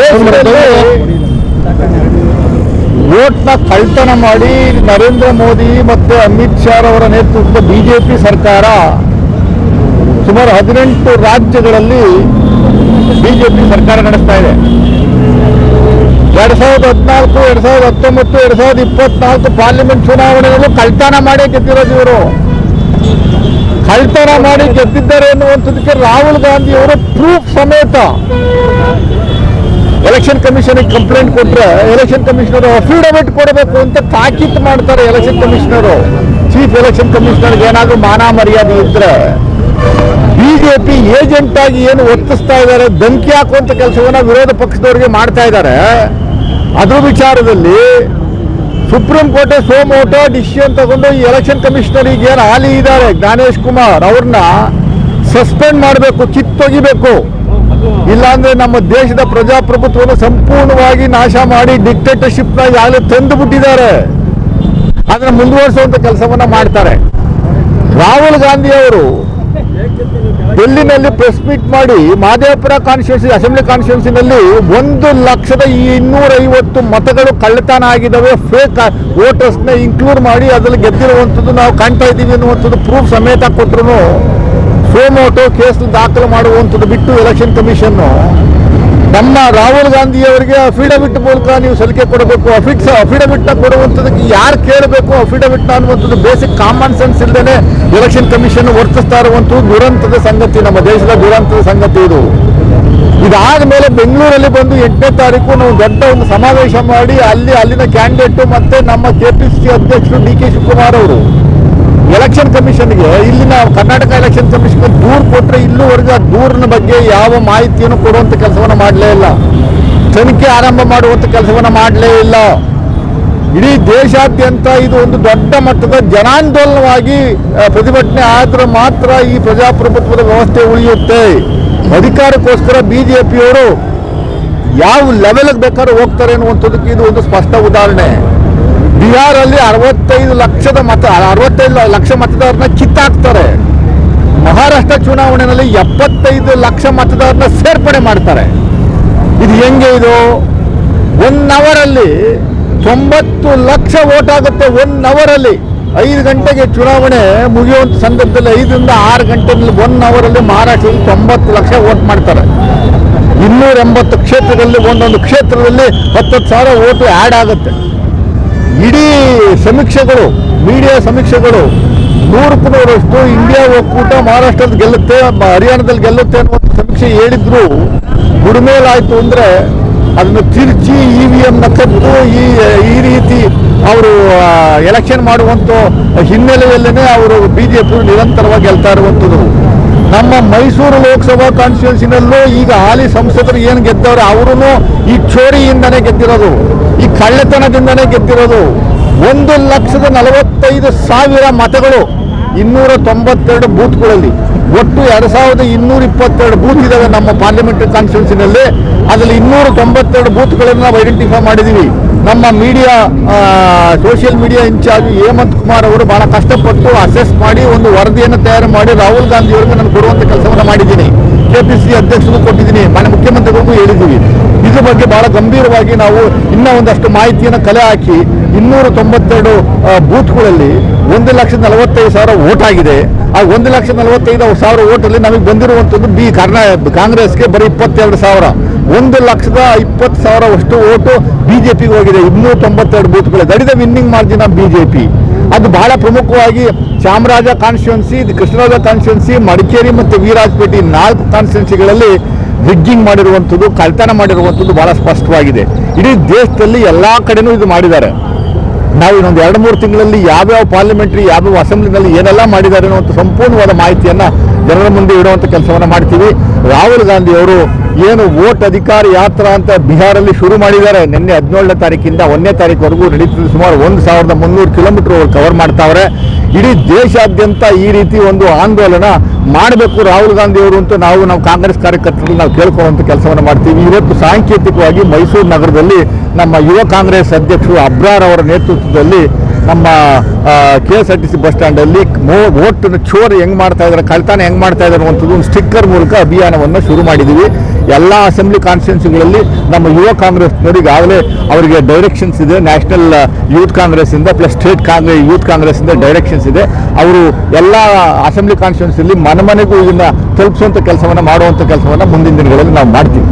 ದೇಶದಲ್ಲಿ ವೋಟ್ನ ಕಳ್ತನ ಮಾಡಿ ನರೇಂದ್ರ ಮೋದಿ ಮತ್ತೆ ಅಮಿತ್ ಶಾ ಅವರ ನೇತೃತ್ವದ ಬಿಜೆಪಿ ಸರ್ಕಾರ ಸುಮಾರು ಹದಿನೆಂಟು ರಾಜ್ಯಗಳಲ್ಲಿ ಬಿಜೆಪಿ ಸರ್ಕಾರ ನಡೆಸ್ತಾ ಇದೆ. ಎರಡ್ ಸಾವಿರದ ಹದಿನಾಲ್ಕು, ಎರಡ್ ಸಾವಿರದ ಹತ್ತೊಂಬತ್ತು, ಎರಡ್ ಸಾವಿರದ ಇಪ್ಪತ್ನಾಲ್ಕು ಪಾರ್ಲಿಮೆಂಟ್ ಚುನಾವಣೆಯಲ್ಲೂ ಕಳ್ತನ ಮಾಡಿ ಗೆದ್ದಿರೋದು ಇವರು ಕಳ್ತನ ಮಾಡಿ ಗೆದ್ದಿದ್ದಾರೆ ಎನ್ನುವಂಥದಕ್ಕೆ ರಾಹುಲ್ ಗಾಂಧಿ ಅವರು ಪ್ರೂಫ್ ಸಮೇತ ಎಲೆಕ್ಷನ್ ಕಮಿಷನಿಗೆ ಕಂಪ್ಲೇಂಟ್ ಕೊಟ್ಟರೆ ಎಲೆಕ್ಷನ್ ಕಮಿಷನರ್ ಅಫಿಡವಿಟ್ ಕೊಡಬೇಕು ಅಂತ ತಾಕೀತ್ ಮಾಡ್ತಾರೆ ಎಲೆಕ್ಷನ್ ಕಮಿಷನರು ಚೀಫ್ ಎಲೆಕ್ಷನ್ ಕಮಿಷನರ್ಗೆ ಏನಾದರೂ ಮಾನ ಮರ್ಯಾದೆ ಇದ್ರೆ ಬಿಜೆಪಿ ಏಜೆಂಟ್ ಆಗಿ ಏನು ಒತ್ತಿಸ್ತಾ ಇದ್ದಾರೆ, ಧಮಕಿ ಹಾಕುವಂತ ಕೆಲಸವನ್ನು ವಿರೋಧ ಪಕ್ಷದವರಿಗೆ ಮಾಡ್ತಾ ಇದ್ದಾರೆ. ಅದ್ರ ವಿಚಾರದಲ್ಲಿ ಸುಪ್ರೀಂ ಕೋರ್ಟ್ ಸೋಮೋಟೋ ಡಿಸಿಷನ್ ತಗೊಂಡು ಈ ಎಲೆಕ್ಷನ್ ಕಮಿಷನರಿಗೆ ಏನು ಹಾಲಿ ಇದ್ದಾರೆ, ಜ್ಞಾನೇಶ್ ಕುಮಾರ್ ಅವ್ರನ್ನ ಸಸ್ಪೆಂಡ್ ಮಾಡಬೇಕು, ಕಿತ್ತೊಗಿಬೇಕು. ಇಲ್ಲಾಂದ್ರೆ ನಮ್ಮ ದೇಶದ ಪ್ರಜಾಪ್ರಭುತ್ವವನ್ನು ಸಂಪೂರ್ಣವಾಗಿ ನಾಶ ಮಾಡಿ ಡಿಕ್ಟೇಟರ್ಶಿಪ್ನ ಯಾರು ತಂದು ಬಿಟ್ಟಿದ್ದಾರೆ? ಅದನ್ನ ಮುಂದುವರಿಸುವಂತ ಕೆಲಸವನ್ನ ಮಾಡ್ತಾರೆ. ರಾಹುಲ್ ಗಾಂಧಿ ಅವರು ಡೆಲ್ಲಿನಲ್ಲಿ ಪ್ರೆಸ್ ಮೀಟ್ ಮಾಡಿ ಮಾದೇವಪುರ ಕಾನ್ಸ್ಟಿಟ್ಯೂನ್ಸಿ ಅಸೆಂಬ್ಲಿ ಕಾನ್ಸ್ಟಿಟ್ಯೂನ್ಸಿನಲ್ಲಿ ಒಂದು ಲಕ್ಷದ ಇನ್ನೂರ ಐವತ್ತು ಮತಗಳು ಕಳ್ಳತನ ಆಗಿದ್ದಾವೆ. ಫೇಕ್ ವೋಟರ್ಸ್ನ ಇನ್ಕ್ಲೂಡ್ ಮಾಡಿ ಅದ್ರಲ್ಲಿ ಗೆದ್ದಿರುವಂಥದ್ದು ನಾವು ಕಾಣ್ತಾ ಇದ್ದೀವಿ ಅನ್ನುವಂಥದ್ದು ಪ್ರೂಫ್ ಸಮೇತ ಕೊಟ್ಟರು ಸೋಮೋಟೋ ಕೇಸ್ ದಾಖಲು ಮಾಡುವಂಥದ್ದು ಬಿಟ್ಟು ಎಲೆಕ್ಷನ್ ಕಮಿಷನ್ನು ನಮ್ಮ ರಾಹುಲ್ ಗಾಂಧಿಯವರಿಗೆ ಅಫಿಡವಿಟ್ ಮೂಲಕ ನೀವು ಸಲಿಕೆ ಕೊಡಬೇಕು. ಅಫಿಡ್ಸ್ ಅಫಿಡವಿಟ್ನ ಕೊಡುವಂಥದ್ದಕ್ಕೆ ಯಾರು ಕೇಳಬೇಕು? ಅಫಿಡವಿಟ್ನ ಅನ್ನುವಂಥದ್ದು ಬೇಸಿಕ್ ಕಾಮನ್ ಸೆನ್ಸ್ ಇಲ್ಲದೇನೆ ಎಲೆಕ್ಷನ್ ಕಮಿಷನ್ ವರ್ತಿಸ್ತಾ ಇರುವಂಥದ್ದು ದುರಂತದ ಸಂಗತಿ, ನಮ್ಮ ದೇಶದ ದುರಂತದ ಸಂಗತಿ ಇದು. ಇದಾದ ಮೇಲೆ ಬೆಂಗಳೂರಲ್ಲಿ ಬಂದು ಎಂಟನೇ ತಾರೀಕು ನಾವು ದೊಡ್ಡ ಒಂದು ಸಮಾವೇಶ ಮಾಡಿ ಅಲ್ಲಿ ಅಲ್ಲಿನ ಕ್ಯಾಂಡಿಡೇಟು ಮತ್ತೆ ನಮ್ಮ ಕೆಪಿಸಿಸಿ ಅಧ್ಯಕ್ಷರು ಡಿ ಕೆ ಶಿವಕುಮಾರ್ ಅವರು. ಎಲೆಕ್ಷನ್ ಕಮಿಷನ್ಗೆ ಇಲ್ಲಿನ ಕರ್ನಾಟಕ ಎಲೆಕ್ಷನ್ ಕಮಿಷನ್ಗೆ ದೂರು ಕೊಟ್ಟರೆ ಇಲ್ಲೂವರೆಗೂ ಆ ದೂರಿನ ಬಗ್ಗೆ ಯಾವ ಮಾಹಿತಿಯನ್ನು ಕೊಡುವಂಥ ಕೆಲಸವನ್ನು ಮಾಡಲೇ ಇಲ್ಲ. ತನಿಖೆ ಆರಂಭ ಮಾಡುವಂಥ ಕೆಲಸವನ್ನು ಮಾಡಲೇ ಇಲ್ಲ. ಇಡೀ ದೇಶಾದ್ಯಂತ ಇದು ಒಂದು ದೊಡ್ಡ ಮಟ್ಟದ ಜನಾಂದೋಲನವಾಗಿ ಪ್ರತಿಭಟನೆ ಆದರೆ ಮಾತ್ರ ಈ ಪ್ರಜಾಪ್ರಭುತ್ವದ ವ್ಯವಸ್ಥೆ ಉಳಿಯುತ್ತೆ. ಅಧಿಕಾರಕ್ಕೋಸ್ಕರ ಬಿ ಜೆ ಪಿಯವರು ಯಾವ ಲೆವೆಲ್ಗೆ ಬೇಕಾದ್ರೂ ಹೋಗ್ತಾರೆ ಅನ್ನುವಂಥದ್ದಕ್ಕೆ ಇದು ಒಂದು ಸ್ಪಷ್ಟ ಉದಾಹರಣೆ. ಬಿಹಾರಲ್ಲಿ ಅರವತ್ತೈದು ಲಕ್ಷದ ಮತ, ಅರವತ್ತೈದು ಲಕ್ಷ ಮತದಾರನ ಕಿತ್ತಾಕ್ತಾರೆ. ಮಹಾರಾಷ್ಟ್ರ ಚುನಾವಣೆಯಲ್ಲಿ ಎಪ್ಪತ್ತೈದು ಲಕ್ಷ ಮತದಾರನ ಸೇರ್ಪಡೆ ಮಾಡ್ತಾರೆ. ಇದು ಹೆಂಗೆ ಇದು? ಒನ್ ಅವರಲ್ಲಿ ತೊಂಬತ್ತು ಲಕ್ಷ ವೋಟ್ ಆಗುತ್ತೆ ಒನ್ ಅವರಲ್ಲಿ ಐದು ಗಂಟೆಗೆ ಚುನಾವಣೆ ಮುಗಿಯುವಂಥ ಸಂದರ್ಭದಲ್ಲಿ ಐದರಿಂದ ಆರು ಗಂಟೆಯಲ್ಲಿ ಒನ್ ಅವರಲ್ಲಿ ಮಹಾರಾಷ್ಟ್ರದಲ್ಲಿ ತೊಂಬತ್ತು ಲಕ್ಷ ವೋಟ್ ಮಾಡ್ತಾರೆ. ಇನ್ನೂರ ಎಂಬತ್ತು ಕ್ಷೇತ್ರದಲ್ಲಿ, ಒಂದೊಂದು ಕ್ಷೇತ್ರದಲ್ಲಿ ಹತ್ತತ್ತು ಸಾವಿರ ಓಟು ಆ್ಯಡ್ ಆಗುತ್ತೆ. ಇಡೀ ಸಮೀಕ್ಷೆಗಳು, ಮೀಡಿಯಾ ಸಮೀಕ್ಷೆಗಳು ನೂರಕ್ಕೂ ನೂರಷ್ಟು ಇಂಡಿಯಾ ಒಕ್ಕೂಟ ಮಹಾರಾಷ್ಟ್ರದಲ್ಲಿ ಗೆಲ್ಲುತ್ತೆ ಹರಿಯಾಣದಲ್ಲಿ ಗೆಲ್ಲುತ್ತೆ ಅನ್ನುವಂಥ ಸಮೀಕ್ಷೆ ಹೇಳಿದ್ರು ಗುಡ್ಮೇಲಾಯಿತು ಅಂದ್ರೆ ಅದನ್ನು ತಿರುಚಿ ಇ ವಿ ಎಂ ಕದ್ದು ಈ ಈ ರೀತಿ ಅವರು ಎಲೆಕ್ಷನ್ ಮಾಡುವಂಥ ಹಿನ್ನೆಲೆಯಲ್ಲೇ ಅವರು ಬಿ ಜೆ ಬಿಜೆಪಿ ನಿರಂತರವಾಗಿ ಗೆಲ್ತಾ ಇರುವಂಥದ್ದು. ನಮ್ಮ ಮೈಸೂರು ಲೋಕಸಭಾ ಕಾನ್ಸ್ಟಿಟ್ಯೂನ್ಸಿನಲ್ಲೂ ಈಗ ಹಾಲಿ ಸಂಸದರು ಏನು ಗೆದ್ದವರು ಅವರು ಈ ಚೋರಿಯಿಂದನೇ ಗೆದ್ದಿರೋದು. ಈ ಕಳ್ಳತನದಿಂದನೇ ಗೆದ್ದಿರೋದು ಒಂದು ಲಕ್ಷದ ನಲವತ್ತೈದು ಸಾವಿರ ಮತಗಳು ಇನ್ನೂರ ತೊಂಬತ್ತೆರಡು ಬೂತ್ಗಳಲ್ಲಿ. ಒಟ್ಟು ಎರಡು ಸಾವಿರದ ಇನ್ನೂರ ಇಪ್ಪತ್ತೆರಡು ಬೂತ್ ಇದಾವೆ ನಮ್ಮ ಪಾರ್ಲಿಮೆಂಟರಿ ಕಾನ್ಸ್ಟಿಟ್ಯೂನ್ಸಿನಲ್ಲಿ ಅದರಲ್ಲಿ ಇನ್ನೂರ ತೊಂಬತ್ತೆರಡು ಬೂತ್ಗಳನ್ನು ನಾವು ಐಡೆಂಟಿಫೈ ಮಾಡಿದ್ದೀವಿ ನಮ್ಮ media social media incharge Hemanth Kumar ಅವರು ಬಹಳ ಕಷ್ಟಪಟ್ಟು ಅಸೆಸ್ ಮಾಡಿ ಒಂದು ವರದಿಯನ್ನು ತಯಾರು ಮಾಡಿ ರಾಹುಲ್ ಗಾಂಧಿ ಅವರಿಗೆ ನಾನು ಕೊಡುವಂತ ಕೆಲಸವನ್ನು ಮಾಡಿದ್ದೀನಿ. ಕೆಪಿಸಿ ಅಧ್ಯಕ್ಷರು ಕೊಟ್ಟಿದ್ದೀನಿ. ಮನೆ ಮುಖ್ಯಮಂತ್ರಿಗಳಿಗೂ ಹೇಳಿದ್ದೀವಿ. ಇದ್ರ ಬಗ್ಗೆ ಬಹಳ ಗಂಭೀರವಾಗಿ ನಾವು ಇನ್ನೂ ಒಂದಷ್ಟು ಮಾಹಿತಿಯನ್ನು ಕಲೆ ಹಾಕಿ ಇನ್ನೂರ ತೊಂಬತ್ತೆರಡು ಬೂತ್ಗಳಲ್ಲಿ ಒಂದು ಲಕ್ಷ ನಲವತ್ತೈದು ಸಾವಿರ ಓಟ್ ಆಗಿದೆ. ಆ ಒಂದು ಲಕ್ಷ ನಲವತ್ತೈದು ಸಾವಿರ ಓಟಲ್ಲಿ ನಮಗೆ ಬಂದಿರುವಂಥದ್ದು ಬಿ ಕರ್ನಾ, ಕಾಂಗ್ರೆಸ್ಗೆ ಬರೀ ಇಪ್ಪತ್ತೆರಡು ಸಾವಿರ. ಒಂದು ಲಕ್ಷದ ಇಪ್ಪತ್ತು ಸಾವಿರ ಅಷ್ಟು ಜೆ ಪಿಗೆ ಹೋಗಿದೆ. ಇನ್ನೂರ ತೊಂಬತ್ತೆರಡು ಬೂತ್ಗಳು ದಡಿದ ವಿನ್ನಿಂಗ್ ಮಾರ್ಜಿನ್ ಆಫ್ ಬಿಜೆಪಿ. ಅದು ಬಹಳ ಪ್ರಮುಖವಾಗಿ ಚಾಮರಾಜ ಕಾನ್ಸ್ಟಿಟ್ಯೂನ್ಸಿ ಕೃಷ್ಣರಾಜ ಕಾನ್ಸ್ಟಿಟ್ಯೂನ್ಸಿ ಮಡಿಕೇರಿ ಮತ್ತು ವೀರಾಜಪೇಟೆ ನಾಲ್ಕು ಕಾನ್ಸ್ಟಿಟ್ಯೂನ್ಸಿಗಳಲ್ಲಿ ರಿಗ್ಗಿಂಗ್ ಮಾಡಿರುವಂಥದ್ದು, ಕಳ್ತನ ಮಾಡಿರುವಂಥದ್ದು ಬಹಳ ಸ್ಪಷ್ಟವಾಗಿದೆ. ಇಡೀ ದೇಶದಲ್ಲಿ ಎಲ್ಲ ಕಡೆನೂ ಇದು ಮಾಡಿದ್ದಾರೆ. ನಾವು ಇನ್ನೊಂದು ಎರಡು ಮೂರು ತಿಂಗಳಲ್ಲಿ ಯಾವ್ಯಾವ ಪಾರ್ಲಿಮೆಂಟ್ರಿ ಯಾವ್ಯಾವ ಅಸೆಂಬ್ಲಿನಲ್ಲಿ ಏನೆಲ್ಲ ಮಾಡಿದ್ದಾರೆ ಅನ್ನುವಂಥ ಸಂಪೂರ್ಣವಾದ ಮಾಹಿತಿಯನ್ನು ಜನರ ಮುಂದೆ ಇಡುವಂಥ ಕೆಲಸವನ್ನು ಮಾಡ್ತೀವಿ. ರಾಹುಲ್ ಗಾಂಧಿ ಅವರು ಏನು ವೋಟ್ ಅಧಿಕಾರ ಯಾತ್ರಾ ಅಂತ ಬಿಹಾರಲ್ಲಿ ಶುರು ಮಾಡಿದ್ದಾರೆ. ನಿನ್ನೆ ಹದಿನೇಳನೇ ತಾರೀಕಿಂದ ಒಂದನೇ ತಾರೀಕುವರೆಗೂ ನಡೀತದೆ ಸುಮಾರು ಒಂದು ಸಾವಿರದ ಮುನ್ನೂರು ಕಿಲೋಮೀಟರ್ ಕವರ್ ಮಾಡ್ತಾವ್ರೆ. ಇಡೀ ದೇಶಾದ್ಯಂತ ಈ ರೀತಿ ಒಂದು ಆಂದೋಲನ ಮಾಡಬೇಕು ರಾಹುಲ್ ಗಾಂಧಿ ಅವರು ಅಂತ ನಾವು ನಾವು ಕಾಂಗ್ರೆಸ್ ಕಾರ್ಯಕರ್ತರಲ್ಲಿ ನಾವು ಕೇಳ್ಕೊಳ್ಳುವಂಥ ಕೆಲಸವನ್ನು ಮಾಡ್ತೀವಿ. ಇವತ್ತು ಸಾಂಕೇತಿಕವಾಗಿ ಮೈಸೂರು ನಗರದಲ್ಲಿ ನಮ್ಮ ಯುವ ಕಾಂಗ್ರೆಸ್ ಅಧ್ಯಕ್ಷರು ಅಬ್ರಾರ್ ಅವರ ನೇತೃತ್ವದಲ್ಲಿ ನಮ್ಮ K S R T C bus ಸ್ಟ್ಯಾಂಡಲ್ಲಿ vote ಚೋರ್ ಹೆಂಗ್ ಮಾಡ್ತಾ ಇದ್ದಾರೆ, ಕಳ್ತಾನೆ ಹೆಂಗ್ ಮಾಡ್ತಾ ಇದ್ದಾರೆ ಅನ್ನುವಂಥದ್ದು ಒಂದು ಸ್ಟಿಕ್ಕರ್ ಮೂಲಕ ಅಭಿಯಾನವನ್ನು ಶುರು ಮಾಡಿದ್ದೀವಿ ಎಲ್ಲ ಅಸೆಂಬ್ಲಿ ಕಾನ್ಸ್ಟಿಟ್ಯೂನ್ಸಿಗಳಲ್ಲಿ ನಮ್ಮ ಯುವ ಕಾಂಗ್ರೆಸ್ನವರು ಈಗಾಗಲೇ ಅವರಿಗೆ ಡೈರೆಕ್ಷನ್ಸ್ ಇದೆ. ನ್ಯಾಷನಲ್ ಯೂತ್ ಕಾಂಗ್ರೆಸ್ ಇಂದ plus state Congress Youth Congress ಇಂದ ಡೈರೆಕ್ಷನ್ಸ್ ಇದೆ. ಅವರು ಎಲ್ಲ ಅಸೆಂಬ್ಲಿ ಕಾನ್ಸ್ಟಿಟ್ಯೂನ್ಸಿಯಲ್ಲಿ ಮನೆ ಮನೆಗೂ ಇದನ್ನ ತಲುಪಿಸುವಂತ ಕೆಲಸವನ್ನ ಮಾಡುವಂಥ ಕೆಲಸವನ್ನ ಮುಂದಿನ ದಿನಗಳಲ್ಲಿ ನಾವು ಮಾಡ್ತೀವಿ.